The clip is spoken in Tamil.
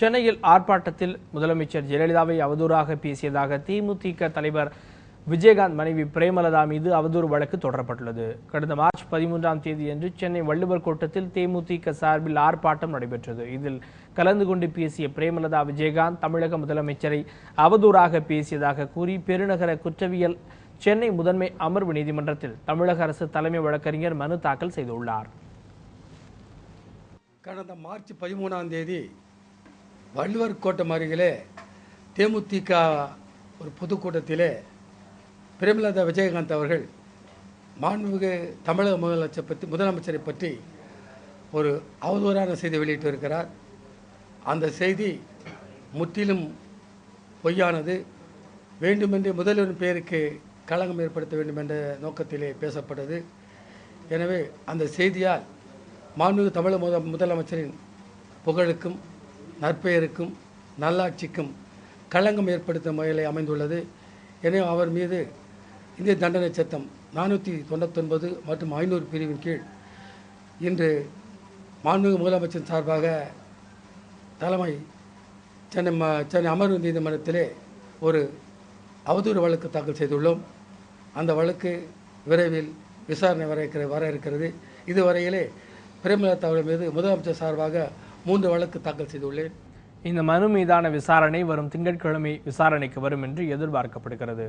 சென்னையில் ஆர்ப்பாட்டத்தில் முதலமைச்சர் ஜெயலலிதாவை அவதூறாக பேசியதாக தேமுதிக தலைவர் விஜயகாந்த் மனைவி பிரேமலதா மீது அவதூறு வழக்கு தொடரப்பட்டுள்ளது. கடந்த மார்ச் பதிமூன்றாம் தேதியன்று சென்னை வள்ளுவர் கோட்டத்தில் தேமுதிக சார்பில் ஆர்ப்பாட்டம் நடைபெற்றது. இதில் கலந்து கொண்டு பேசிய பிரேமலதா விஜயகாந்த் தமிழக முதலமைச்சரை அவதூறாக பேசியதாக கூறி பெருநகர குற்றவியல் சென்னை முதன்மை அமர்வு நீதிமன்றத்தில் தமிழக அரசு தலைமை வழக்கறிஞர் மனு தாக்கல் செய்துள்ளார். கடந்த மார்ச் பதிமூணாம் தேதி வள்ளுவர் கோட்டம் அருகிலே தேமுதிக ஒரு பொதுக்கூட்டத்திலே பிரேமலதா விஜயகாந்த் அவர்கள் மாண்புமிகு தமிழக முதலமைச்சர் பற்றி முதலமைச்சரை பற்றி ஒரு அவதூறான செய்தி வெளியிட்டிருக்கிறார். அந்த செய்தி முற்றிலும் பொய்யானது. வேண்டுமென்றே முதல்வரின் பெயருக்கு களங்கம் ஏற்படுத்த வேண்டும் என்ற நோக்கத்திலே பேசப்பட்டது. எனவே அந்த செய்தியால் மாண்புமிகு தமிழக முத முதலமைச்சரின் புகழுக்கும் நற்பெயருக்கும் நல்லாட்சிக்கும் களங்கம் ஏற்படுத்தும் வகையில் அமைந்துள்ளது. எனவே அவர் மீது இந்திய தண்டனை சட்டம் நானூற்றி தொண்ணூத்தொன்பது மற்றும் ஐநூறு பிரிவின் கீழ் இன்று மாண்புமிகு முதலமைச்சர் சார்பாக தலைமை சென்னை ம சென்னை அமர்வு நீதிமன்றத்திலே ஒரு அவதூறு வழக்கு தாக்கல் செய்துள்ளோம். அந்த வழக்கு விரைவில் விசாரணை வர இருக்கிற வர இருக்கிறது. இதுவரையிலே பிரேமலதா அவர்கள் மீது முதலமைச்சர் சார்பாக மூன்று வழக்கு தாக்கல் செய்துள்ளேன். இந்த மனு மீதான விசாரணை வரும் திங்கட்கிழமை விசாரணைக்கு வரும் என்று எதிர்பார்க்கப்படுகிறது.